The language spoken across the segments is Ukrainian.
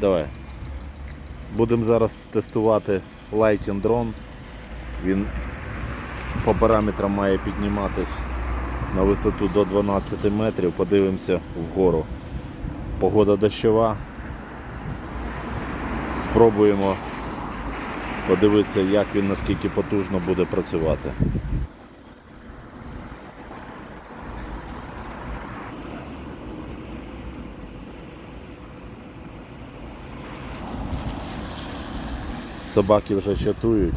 Давай. Будемо зараз тестувати Lighting Drone. Він по параметрам має підніматись на висоту до 12 метрів. Подивимося вгору. Погода дощова. Спробуємо подивитися, як він наскільки потужно буде працювати. Собаки вже чатують.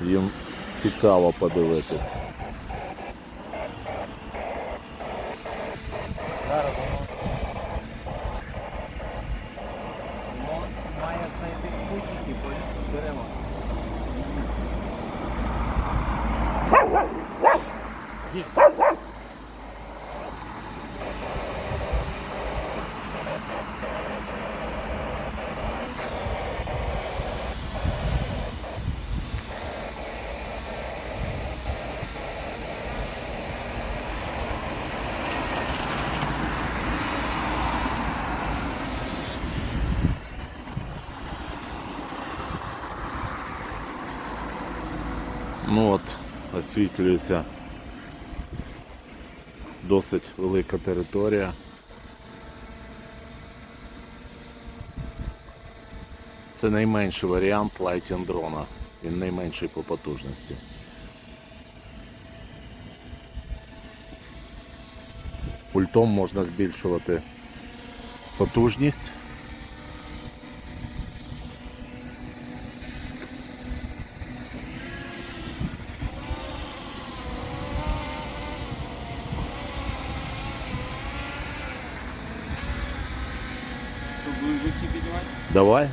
Їм цікаво подивитись. Зараз має знайти спутники, бо беремо. Ну от, освітлюється досить велика територія. Це найменший варіант Lighting дрона. Він найменший по потужності. Пультом можна збільшувати потужність. Щоб вище піднімати, Давай.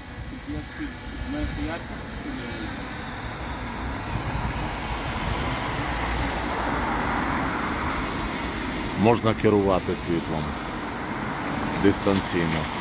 Можна керувати світлом дистанційно.